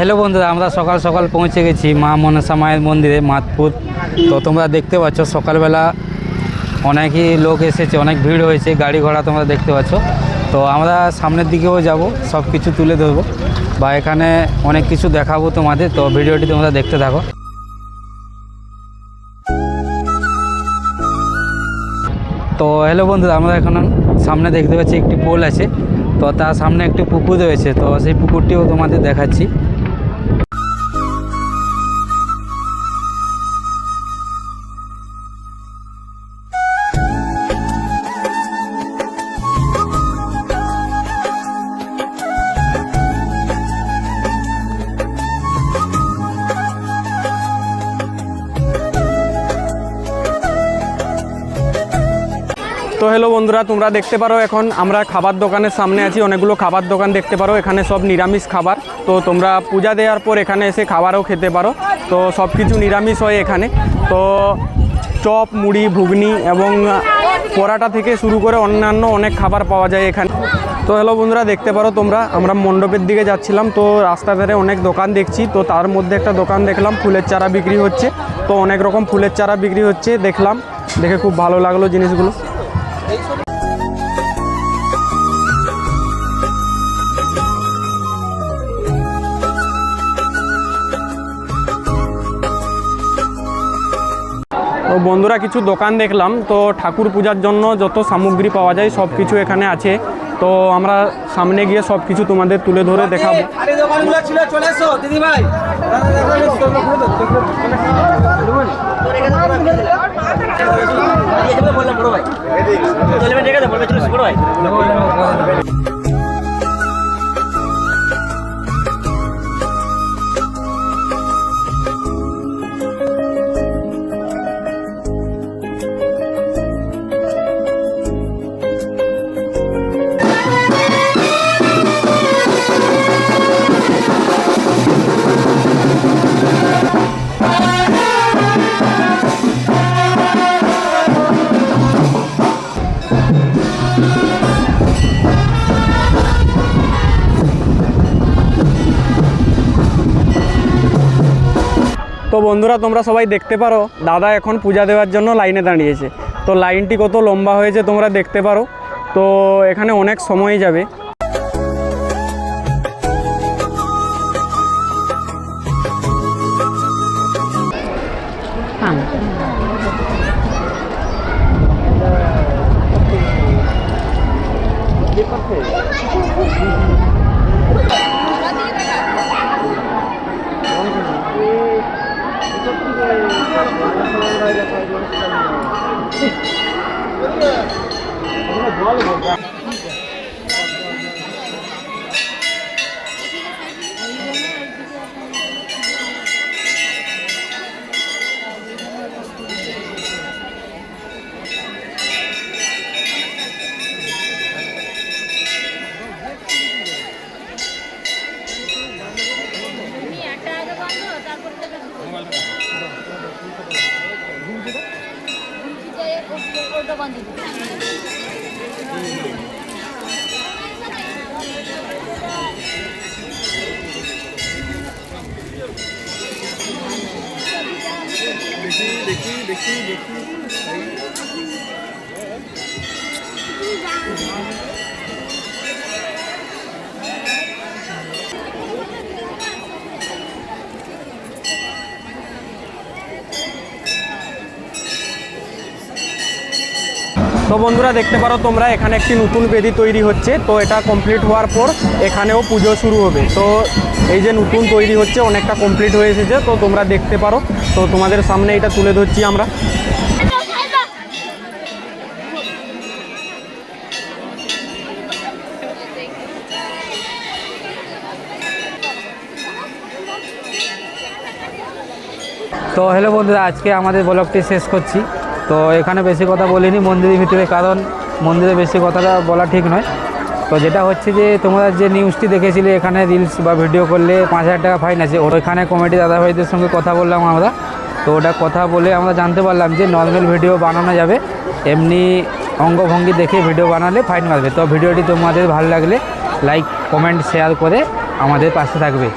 Hello বন্ধুরা, আমরা সকাল সকাল পৌঁছে গেছি মা মনসা মায়ের মন্দিরে, মাতপুর। তো তোমরা দেখতে পাচ্ছ, সকালবেলা অনেকই লোক এসেছে, অনেক ভিড় হয়েছে, গাড়ি ঘোড়া তোমরা দেখতে পাচ্ছ। তো আমরা সামনের দিকেও যাব, সব কিছু তুলে ধরবো। বা এখানে অনেক কিছু দেখাবো তোমাদের, তো ভিডিওটি তোমরা দেখতে থাকো। তো হ্যালো বন্ধুরা, আমরা এখন সামনে দেখতে পাচ্ছি একটি পোল আছে। তো তার সামনে একটি পুকুর রয়েছে, তো সেই পুকুরটিও তোমাদের দেখাচ্ছি। তো হ্যালো বন্ধুরা, তোমরা দেখতে পারো এখন আমরা খাবার দোকানের সামনে আছি, অনেকগুলো খাবার দোকান দেখতে পারো, এখানে সব নিরামিষ খাবার। তো তোমরা পূজা দেওয়ার পর এখানে এসে খাবারও খেতে পারো। তো সব কিছু নিরামিষ হয় এখানে। তো চপ, মুড়ি, ঘুগনি এবং পরাটা থেকে শুরু করে অন্যান্য অনেক খাবার পাওয়া যায় এখানে। তো হ্যালো বন্ধুরা, দেখতে পারো তোমরা, আমরা মণ্ডপের দিকে যাচ্ছিলাম, তো রাস্তা ধারে অনেক দোকান দেখছি, তো তার মধ্যে একটা দোকান দেখলাম, ফুলের চারা বিক্রি হচ্ছে। তো অনেক রকম ফুলের চারা বিক্রি হচ্ছে, দেখলাম, দেখে খুব ভালো লাগল জিনিসগুলো। তো বন্ধুরা কিছু দোকান দেখলাম তো ঠাকুর পূজার জন্য যত সামগ্রী পাওয়া যায় সব কিছু এখানে আছে তো আমরা সামনে গিয়ে সব কিছু তোমাদের তুলে ধরে দেখাবো আরে তো বন্ধুরা তোমরা সবাই দেখতে পারো দাদা এখন পূজা দেওয়ার জন্য লাইনে দাঁড়িয়েছে। তো লাইনটি কত লম্বা হয়েছে তোমরা দেখতে পারো। তো এখানে অনেক সময় যাবে। একটা আগে বন্ধ তারপর দেখি দেখি বন্ধ তো বন্ধুরা দেখতে পারো তোমরা, এখানে একটি নতুন বেদি তৈরি হচ্ছে। তো এটা কমপ্লিট হওয়ার পর এখানেও পুজো শুরু হবে। তো এই যে নতুন তৈরি হচ্ছে, অনেকটা কমপ্লিট হয়ে এসেছে। তো তোমরা দেখতে পারো। তো তোমাদের সামনে এটা তুলে ধরছি আমরা। তো হ্যালো বন্ধুরা, আজকে আমাদের ব্লগটি শেষ করছি। তো এখানে বেশি কথা বলিনি মন্দিরের ভিতরে, কারণ মন্দিরে বেশি কথাটা বলা ঠিক নয়। তো যেটা হচ্ছে যে, তোমরা যে নিউজটি দেখেছিলে, এখানে রিলস বা ভিডিও করলে পাঁচ হাজার টাকা ফাইন আছে। ওইখানে কমিটি দাদাভাইদের সঙ্গে কথা বললাম আমরা। তো ওটা কথা বলে আমরা জানতে পারলাম যে নর্মাল ভিডিও বানানো যাবে। এমনি অঙ্গভঙ্গি দেখে ভিডিও বানালে ফাইন মারবে তো ভিডিওটি তোমাদের ভালো লাগলে লাইক কমেন্ট শেয়ার করে আমাদের পাশে থাকবে।